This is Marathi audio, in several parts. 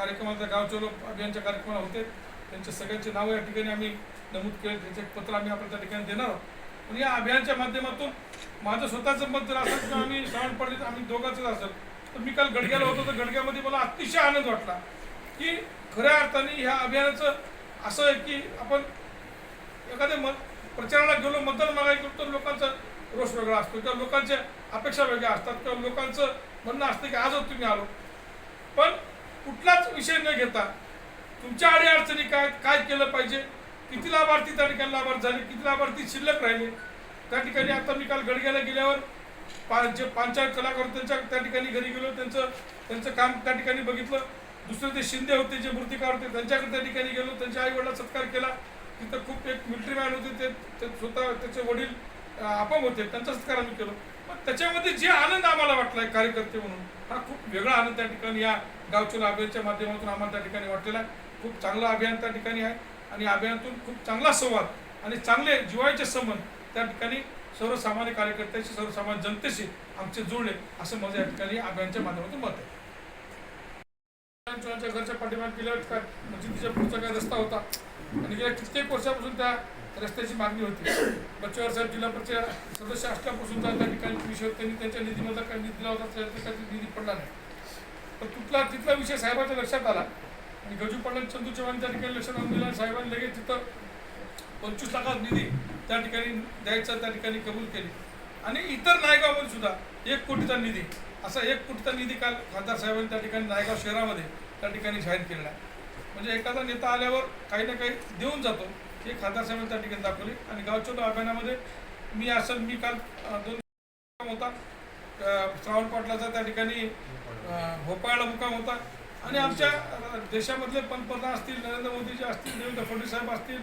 कार्यक्रमाचा गावचलो अभियानच्या कार्यक्रमाला होते. त्यांचे सगळ्यांची नावं या ठिकाणी आम्ही नमूद केले. त्याचे पत्र आम्ही आपण त्या ठिकाणी देणार आहोत. पण या अभियानच्या माध्यमातून माझं स्वतःचं मत जर असेल किंवा आम्ही श्रावण पडले आम्ही दोघांचंच असेल. तर मी काल गडग्याला होतो तर गडग्यामध्ये मला अतिशय आनंद वाटला की खऱ्या अर्थाने ह्या अभियानाचं असं आहे की आपण एखाद्या मत प्रचाराला गेलो मतदान मागायला गेलो तर लोकांचा रोष वेगळा असतो किंवा लोकांच्या अपेक्षा वेगळ्या असतात किंवा लोकांचं म्हणणं असतं की आजच तुम्ही आलो. पण कुठलाच विषय न घेता तुमच्या अडीअडचणी काय काय केलं पाहिजे? किती लाभार्थी त्या ठिकाणी लाभार्थी झाले? किती लाभार्थी शिल्लक राहिले? त्या ठिकाणी आता मी काल गडग्याला गेल्यावर पा जे पंचायत कलाकार त्यांच्या त्या ठिकाणी घरी गेलो त्यांचं त्यांचं काम त्या ठिकाणी बघितलं. दुसरे ते शिंदे होते जे मूर्तिकार होते त्यांच्याकडे त्या ठिकाणी गेलो. त्यांच्या आईवडिला सत्कार केला. तिथं खूप एक मिलिटरी मॅन होते ते स्वतः त्याचे वडील अपंग होते. त्यांचा सत्कार आम्ही केलो. त्याच्यामध्ये जे आनंद आम्हाला वाटला आहे कार्यकर्ते म्हणून हा खूप वेगळा आनंद त्या ठिकाणी या गावचूला अभियानच्या माध्यमातून आम्हाला त्या ठिकाणी वाटलेला आहे. खूप चांगलं अभियान त्या ठिकाणी आहे आणि अभियानातून खूप चांगला संवाद आणि चांगले जिवायचे संबंध त्या ठिकाणी सर्वसामान्य कार्यकर्त्याशी सर्वसामान्य जनतेशी आमचे जुळले असं माझं या ठिकाणी अभियानच्या माध्यमातून मत आहे. घरच्या पाठीमागे गेल्यावर काय म्हणजे मस्जिदीच्या पुढचा काय रस्ता होता? आणि गेल्या कित्येक वर्षापासून त्या रस्त्याची मागणी होती. बच्चेवार साहेब जिल्हा परिषद सदस्य असल्यापासून त्या ठिकाणी विषय त्यांनी त्यांच्या निधीमधला काही निधी दिला होता. त्याचा निधी पडला नाही. पण तिथला तिथला विषय साहेबांच्या लक्षात आला. आणि गजू पाटील चंदू चव्हाण त्या ठिकाणी लक्षात आणून दिला. साहेबांनी लगेच तिथं पंचवीस लाखात निधी त्या ठिकाणी द्यायचा त्या ठिकाणी कबूल केली. आणि इतर नायगावमध्ये सुद्धा एक कोटीचा निधी असा एक कोटीचा निधी काल खासदार साहेबांनी त्या ठिकाणी नायगाव शहरामध्ये त्या ठिकाणी जाहीर केलेला आहे. म्हणजे एखादा नेता आल्यावर काही ना काही देऊन जातो. हे खासदार साहेबांनी त्या ठिकाणी दाखवले. आणि गावचोलो अभियानामध्ये मी असेल मी काल दोन मुक्काम होता. अं, श्रावण पाटलाचा त्या ठिकाणी भोपाळला मुक्काम होता. आणि आमच्या देशामधले पंतप्रधान असतील नरेंद्र मोदीजी असतील देवेंद्र फडणवीस साहेब असतील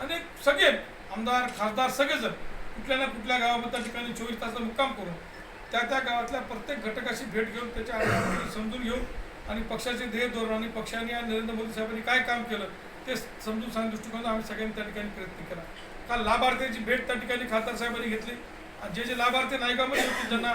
आणि सगळे आमदार खासदार सगळेजण कुठल्या ना कुठल्या गावामध्ये त्या ठिकाणी चोवीस तासाचा मुक्काम करून त्या त्या गावातल्या प्रत्येक घटकाशी भेट घेऊन त्याच्या समजून घेऊन आणि पक्षाचे ध्येय धोरण आणि पक्षाने आणि नरेंद्र मोदी साहेबांनी काय काम केलं ते समजून सांग दृष्टिकोन आम्ही सगळ्यांनी त्या ठिकाणी प्रयत्न केला. काल लाभार्थ्याची भेट त्या ठिकाणी खासदार साहेबांनी घेतली. आणि जे जे लाभार्थी नायकामध्ये होते ज्यांना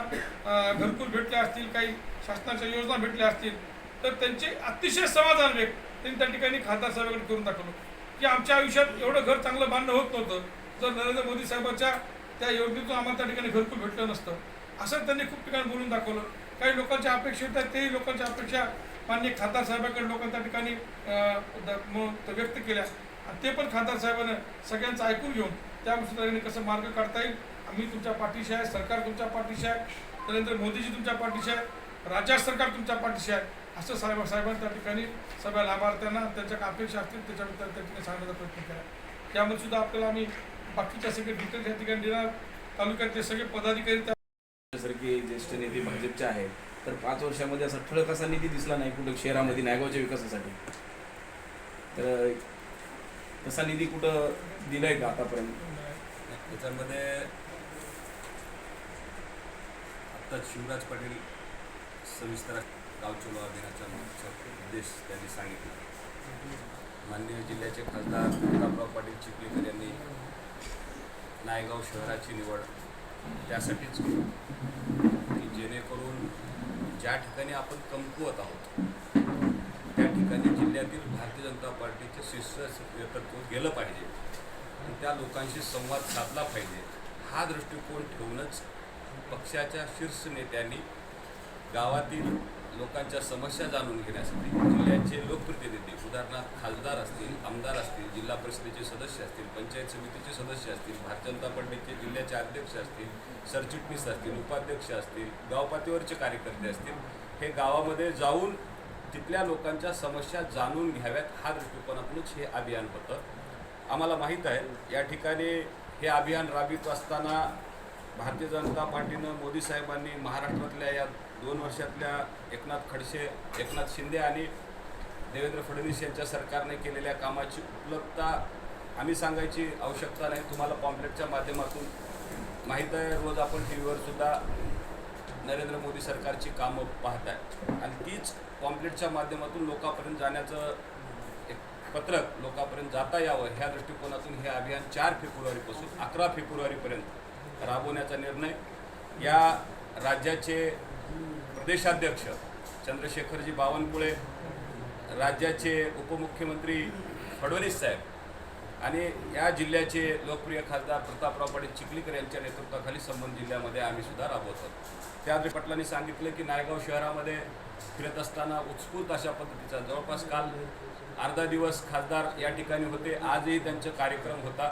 घरकुल भेटले असतील काही शासनाच्या योजना भेटल्या असतील तर त्यांचे अतिशय समाधान व्यक्त त्यांनी त्या ठिकाणी खासदार साहेबांकडे करून दाखवलं. की आमच्या आयुष्यात एवढं घर चांगलं बांधणं होत नव्हतं. जर नरेंद्र मोदी साहेबांच्या त्या योजनेतून आम्हाला त्या ठिकाणी घरकुल भेटलं नसतं. असं त्यांनी खूप ठिकाणी बोलून दाखवलं. काही लोकांच्या अपेक्षा होत्या तेही लोकांच्या अपेक्षा माननीय खासदार साहेबांकडे लोकांनी त्या ठिकाणी व्यक्त केल्या. आणि ते पण खासदार साहेबांना सगळ्यांचं ऐकून घेऊन त्यानुसार कसं मार्ग काढता येईल? आम्ही तुमच्या पाठीशी आहे सरकार तुमच्या पाठीशी आहे नरेंद्र मोदीजी तुमच्या पाठीशी आहे राज्य सरकार तुमच्या पाठीशी आहे असं साहेब साहेबांनी त्या ठिकाणी सगळ्या लाभार्थ्यांना त्यांच्या अपेक्षा असतील त्याच्याबद्दल त्या ठिकाणी सांगण्याचा प्रयत्न केला. त्यामध्ये सुद्धा आपल्याला आम्ही बाकीच्या सगळे डिटेल्स या ठिकाणी देणार. तालुक्यातले सगळे पदाधिकारी त्या सारखे ज्येष्ठ नेते भाजपचे आहेत. तर पाच वर्षामध्ये असा ठळक असा निधी दिसला नाही कुठं शहरामध्ये नायगावच्या विकासासाठी. तर तसा निधी कुठं दिलाय का आतापर्यंत? याच्यामध्ये आत्ता शिवराज पाटील सविस्तर गावचो अभियानाचा मुख्य उद्देश त्यांनी सांगितला. माननीय जिल्ह्याचे खासदार प्रतापराव पाटील चिखलीकर यांनी नायगाव शहराची निवड त्यासाठीच की जेणेकरून ज्या ठिकाणी आपण कमकुवत आहोत त्या ठिकाणी जिल्ह्यातील भारतीय जनता पार्टीचे शीर्ष नेतृत्व गेलं पाहिजे. आणि त्या लोकांशी संवाद साधला पाहिजे. हा दृष्टिकोन ठेवूनच पक्षाच्या शीर्ष नेत्यांनी गावातील लोकांच्या समस्या जाणून घेण्यासाठी जिल्ह्याचे लोकप्रतिनिधी उदाहरणार्थ खासदार असतील आमदार असतील जिल्हा परिषदेचे सदस्य असतील पंचायत समितीचे सदस्य असतील भारतीय जनता पार्टीचे जिल्ह्याचे अध्यक्ष असतील सरचिटणीस असतील उपाध्यक्ष असतील गावपातळीवरचे कार्यकर्ते असतील हे गावामध्ये जाऊन तिथल्या लोकांच्या समस्या जाणून घ्याव्यात हा दृष्टिकोनातूनच हे अभियान होतं. आम्हाला माहीत आहे या ठिकाणी हे अभियान राबवित असताना भारतीय जनता पार्टीनं मोदी साहेबांनी महाराष्ट्रातल्या या दोन वर्षातल्या एकनाथ खडसे एकनाथ शिंदे आणि देवेंद्र फडणवीस यांच्या सरकारने केलेल्या कामाची उपलब्धता आम्ही सांगायची आवश्यकता नाही. तुम्हाला पॉम्पलेटच्या माध्यमातून माहीत आहे. रोज आपण टी व्हीवर सुद्धा नरेंद्र मोदी सरकारची कामं पाहत आहे आणि तीच पॉम्पलेटच्या माध्यमातून लोकांपर्यंत जाण्याचं एक पत्रक लोकांपर्यंत जाता यावं ह्या दृष्टिकोनातून हे अभियान चार फेब्रुवारीपासून अकरा फेब्रुवारीपर्यंत राबवण्याचा निर्णय. या राज्याचे प्रदेशाध्यक्ष चंद्रशेखरजी बावनकुळे राज्याचे उपमुख्यमंत्री फडणवीस साहेब आणि या जिल्ह्याचे लोकप्रिय खासदार प्रतापराव पाटील चिखलीकर यांच्या नेतृत्वाखाली संबंध जिल्ह्यामध्ये आम्ही सुद्धा राबवतो. आहोत त्या पाटलांनी सांगितलं की नायगाव शहरामध्ये फिरत असताना उत्स्फूर्त अशा पद्धतीचा जवळपास काल अर्धा दिवस खासदार या ठिकाणी होते आजही त्यांचा कार्यक्रम होता.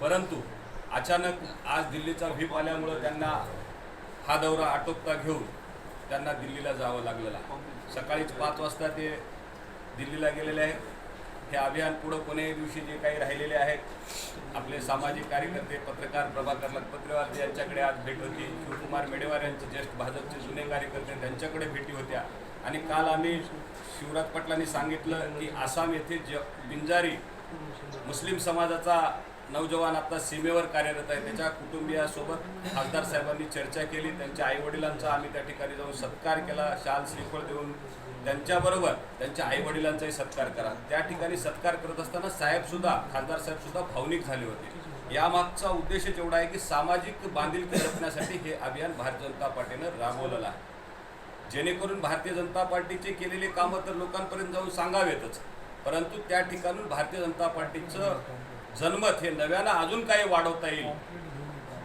परंतु अचानक आज दिल्लीचा व्हीप आल्यामुळं त्यांना हा दौरा आटोपता घेऊन त्यांना दिल्लीला जावं लागलेलं आहे. सकाळीच पाच वाजता ते दिल्लीला गेलेले आहेत. हे अभियान पुढं कोण्याही दिवशी जे काही राहिलेले आहेत आपले सामाजिक कार्यकर्ते पत्रकार प्रभाकर लखपत्रेवार यांच्याकडे आज भेट होती. शिवकुमार मेडेवार यांचे ज्येष्ठ भाजपचे जुने कार्यकर्ते त्यांच्याकडे भेटी होत्या. आणि काल आम्ही शिवराज पाटलांनी सांगितलं की आसाम येथे ज बिंजारी मुस्लिम समाजाचा नौजवान आता सीमेवर कार्यरत आहे. त्याच्या कुटुंबियासोबत खासदार साहेबांनी चर्चा केली. त्यांच्या आईवडिलांचा आम्ही त्या ठिकाणी जाऊन सत्कार केला. शाल श्रीफळ देऊन त्यांच्याबरोबर त्यांच्या आईवडिलांचाही सत्कार करा. त्या ठिकाणी सत्कार करत असताना साहेबसुद्धा खासदार साहेबसुद्धा भावनिक झाले होते. यामागचा उद्देशच एवढा आहे की सामाजिक बांधिलकी जपण्यासाठी हे अभियान भारतीय जनता पार्टीनं राबवलेलं आहे. जेणेकरून भारतीय जनता पार्टीचे केलेले कामं तर लोकांपर्यंत जाऊन सांगावेतच. परंतु त्या ठिकाणून भारतीय जनता पार्टीचं जनमत हे नव्यानं अजून काही वाढवता येईल.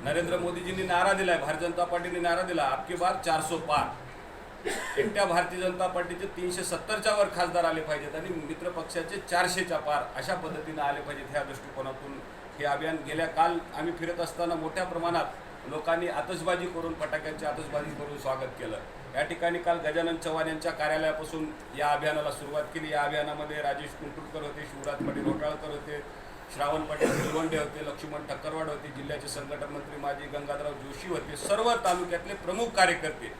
नरेंद्र मोदीजींनी नारा दिलाय भारतीय जनता पार्टीने नारा दिला. आपकी बार चारसो पार. एकट्या भारतीय जनता पार्टीचे तीनशे सत्तरच्या वर खासदार आले पाहिजेत आणि मित्र पक्षाचे चारशेच्या पार अशा पद्धतीने आले पाहिजेत ह्या दृष्टिकोनातून हे अभियान. गेल्या काल आम्ही फिरत असताना मोठ्या प्रमाणात लोकांनी आतषबाजी करून फटाक्यांची आतषबाजी करून स्वागत केलं. या ठिकाणी काल गजानन चव्हाण यांच्या कार्यालयापासून या अभियानाला सुरुवात केली. या अभियानामध्ये राजेश कुंटुरकर होते शिवराज पाटील होटाळकर होते श्रावण पाटील निलवंडे होते लक्ष्मण ठक्करवाड होते जिल्ह्याचे संघटन मंत्री माजी गंगाधरराव जोशी होते सर्व तालुक्यातले प्रमुख कार्यकर्ते.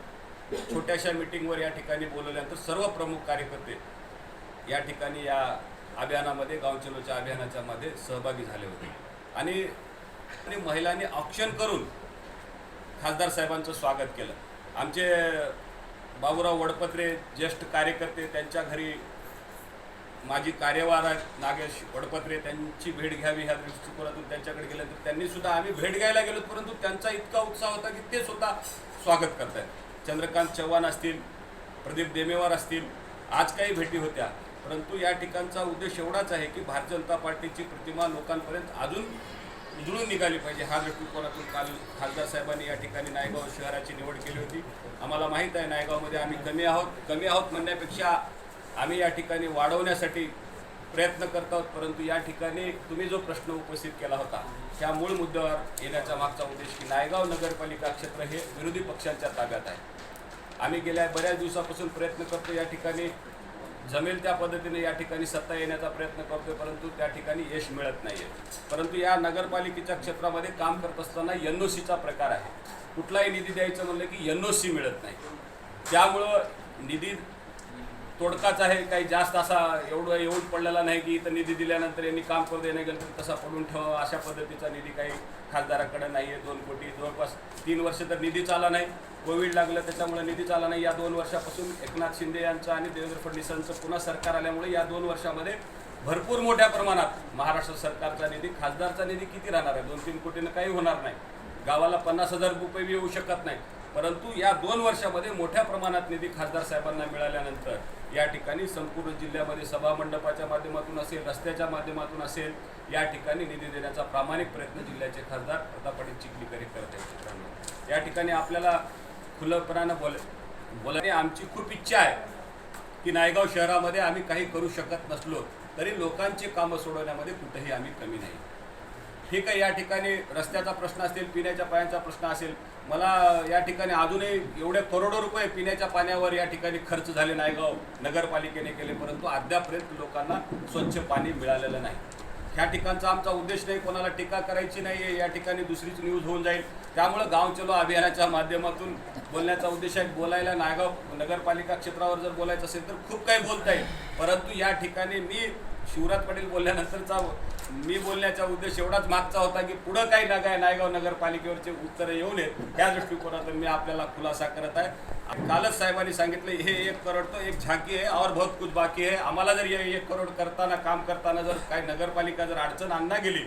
छोट्याशा मिटिंगवर या ठिकाणी बोलवल्यानंतर सर्व प्रमुख कार्यकर्ते या ठिकाणी या अभियानामध्ये गावचलोच्या अभियानाच्या मध्ये सहभागी झाले होते. आणि आणि महिलांनी ऑप्शन करून खासदार साहेबांचं स्वागत केलं. आमचे बाबूराव वडपत्रे ज्येष्ठ कार्यकर्ते त्यांच्या घरी माझी कार्यवाह आहेत नागेश वडपत्रे त्यांची भेट घ्यावी ह्या दृष्टिकोनातून त्यांच्याकडे गेल्यानंतर त्यांनी सुद्धा आम्ही भेट घ्यायला गेलो परंतु त्यांचा इतका उत्साह होता की ते स्वतः स्वागत करतायत. चंद्रकांत चव्हाण असतील प्रदीप देमेवार असतील आज काही भेटी होत्या. परंतु या ठिकाणचा उद्देश एवढाच आहे की भारतीय जनता पार्टीची प्रतिमा लोकांपर्यंत अजून उजळून निघाली पाहिजे हा दृष्टिकोनातून काल खासदार साहेबांनी या ठिकाणी नायगाव शहराची निवड केली होती. आम्हाला माहीत आहे नायगावमध्ये आम्ही कमी आहोत. कमी आहोत म्हणण्यापेक्षा आम्ही या ठिकाणी वाढवण्यासाठी प्रयत्न करत आहोत परंतु या ठिकाणी तुम्ही जो प्रश्न उपस्थित केला होता त्या मूळ मुद्द्यावर येण्याचा मागचा उद्देश की नायगाव नगरपालिका क्षेत्र हे विरोधी पक्षांच्या ताब्यात आहे. आम्ही गेल्या बऱ्याच दिवसापासून प्रयत्न करतो या ठिकाणी जमेल त्या पद्धतीने या ठिकाणी सत्ता येण्याचा प्रयत्न करतोय परंतु त्या ठिकाणी यश मिळत नाहीये. परंतु या नगरपालिकेच्या क्षेत्रामध्ये काम करत असताना एन सीचा प्रकार आहे. कुठलाही निधी द्यायचं म्हणलं की एन सी मिळत नाही. त्यामुळं निधी तोडकाच आहे काही जास्त असा एवढं येऊन पडलेला नाही की इथं निधी दिल्यानंतर यांनी काम करू देणे गेलं तर तसा पडून ठेवा अशा पद्धतीचा निधी काही खासदाराकडे नाही आहे दोन कोटी जवळपास तीन वर्ष तर निधीच आला नाही. कोविड लागलं त्याच्यामुळे निधीच आला नाही. या दोन वर्षापासून एकनाथ शिंदे यांचं आणि देवेंद्र फडणवीसांचं पुन्हा सरकार आल्यामुळे या दोन वर्षामध्ये भरपूर मोठ्या प्रमाणात महाराष्ट्र सरकारचा निधी खासदारचा निधी किती राहणार आहे? दोन तीन कोटीनं काही होणार नाही. गावाला पन्नास हजार रुपये बी येऊ शकत नाही. परंतु या दोन वर्षामध्ये मोठ्या प्रमाणात निधी खासदार साहेबांना मिळाल्यानंतर या ठिकाणी संपूर्ण जिल्ह्यामध्ये सभामंडपाच्या माध्यमातून असेल रस्त्याच्या माध्यमातून असेल या ठिकाणी निधी देण्याचा प्रामाणिक प्रयत्न जिल्ह्याचे खासदार प्रताप पाटील चिखलीकर करत आहेत. मित्रांनो या ठिकाणी आपल्याला खुलपणानं बोल बोलाने आमची खूप इच्छा आहे की नायगाव शहरामध्ये आम्ही काही करू शकत नसलो तरी लोकांची कामं सोडवण्यामध्ये कुठेही आम्ही कमी नाही. ठीक आहे या ठिकाणी रस्त्याचा प्रश्न असेल पिण्याच्या पाण्याचा प्रश्न असेल मला या ठिकाणी अजूनही एवढे करोडो रुपये पिण्याच्या पाण्यावर या ठिकाणी खर्च झाले नायगाव नगरपालिकेने केले परंतु अद्यापर्यंत लोकांना स्वच्छ पाणी मिळालेलं नाही. ह्या ठिकाणचा आमचा उद्देश नाही कोणाला टीका करायची नाही आहे या ठिकाणी दुसरीच न्यूज होऊन जाईल. त्यामुळं गाव चलो अभियानाच्या माध्यमातून बोलण्याचा उद्देश आहे बोलायला नायगाव नगरपालिका क्षेत्रावर जर बोलायचं असेल तर खूप काही बोलता येईल. परंतु या ठिकाणी मी शिवराज पाटील बोलल्यानंतरचा मी बोलण्याचा उद्देश एवढाच मागचा होता की पुढं काही नग आहे नायगाव नगरपालिकेवरचे उत्तरं येऊ नयेत त्या दृष्टिकोनातून मी आपल्याला खुलासा करत आहे. कालच साहेबांनी सांगितलं हे एक करोड तो एक झाकी आहे और बहुत कुछ बाकी आहे. आम्हाला जर हे एक करोड करताना काम करताना जर काही नगरपालिका जर अडचण आणणार गेली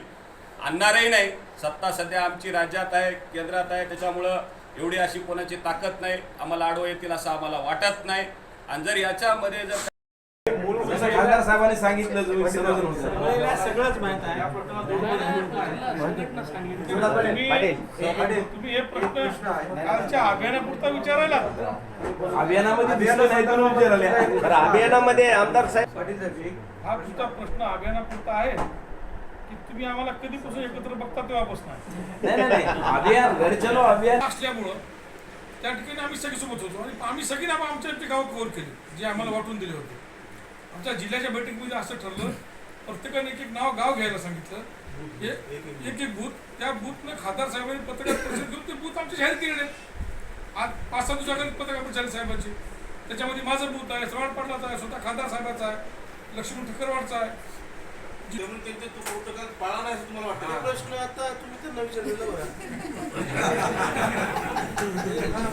आणणारही नाही. सत्ता सध्या आमची राज्यात आहे केंद्रात आहे त्याच्यामुळं एवढी अशी कोणाची ताकद नाही. आम्हाला आडवं येतील असं आम्हाला वाटत नाही. आणि जर याच्यामध्ये जर खासदार साहेबांनी सांगितलं सगळंच माहीत आहे. तुम्ही तुम्ही हे प्रश्न कालच्या अभियानापुरता विचारायला. अभियानामध्ये दिसलं नाही तर विचारायला. बरं, अभियानामध्ये आमदार साहेब हा तुमचा प्रश्न अभियानापुरता आहे की तुम्ही आम्हाला कधीपासून एकत्र बघता तेव्हापासून अभियान घर चलो अभियान असल्यामुळं त्या ठिकाणी आम्ही सगळे सोबत होतो आणि आम्ही सगळी आमच्या आमची गावं कव्हर केली जे आम्हाला वाटून दिले होते. आमच्या जिल्ह्याच्या बैठकीमध्ये असं ठरलं प्रत्येकाने एक एक नाव गाव घ्यायला सांगितलं. हे एक एक बूथ त्या बूथनं खासदार साहेबांनी पत्रकार परिषद घेऊन ते बूथ आमचे जाहीर केलेले आज पाच सहा दिवसाकडे पत्रकार परिषद साहेबांचे. त्याच्यामध्ये माझं बूथ आहे श्रवण पाटलाचा आहे स्वतः खासदार साहेबाचा आहे लक्ष्मण ठकरवाडचा आहे. म्हणून त्यांचे तो प्रोटोकॉल पाळा नाही असं तुम्हाला वाटतं? प्रश्न आता तुम्ही तर नवीन विचारलेलं बघा.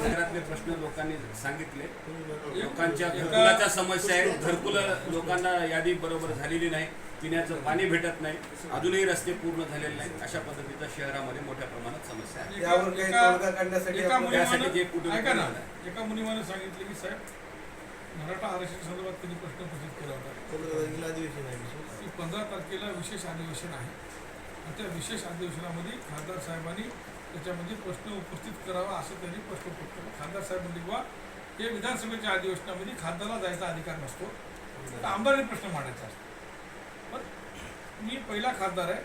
घरातले प्रश्न लोकांनी सांगितले. लोकांच्या घरकुलाच्या समस्या आहेत. घरकुल लोकांना यादी बरोबर झालेली नाही. पिण्याचं पाणी भेटत नाही. अजूनही रस्ते पूर्ण झालेले नाहीत. अशा पद्धतीचा शहरामध्ये मोठ्या प्रमाणात समस्या आहे. त्यासाठी जे कुठे- एका मुनिमानं सांगितलं की साहेब मराठा आरक्षण संदर्भात कधी प्रश्न उपस्थित केला होता. अधिवेशन आहे. की पंधरा तारखेला विशेष अधिवेशन आहे. आणि त्या विशेष अधिवेशनामध्ये खासदार साहेबांनी त्याच्यामध्ये प्रश्न उपस्थित करावा असं त्यांनी प्रश्न उपस्थित केला. खासदार साहेब म्हणले बुवा हे विधानसभेच्या अधिवेशनामध्ये खासदाराला जायचा अधिकार नसतो. तर आमदारांनी प्रश्न मांडायचा असतो. पण मी पहिला खासदार आहे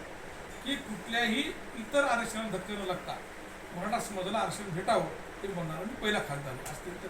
की कुठल्याही इतर आरक्षणाला धक्के न लागता मराठा समाजाला आरक्षण भेटावं हे म्हणणारा मी पहिला खासदार आहे. असं त्यांनी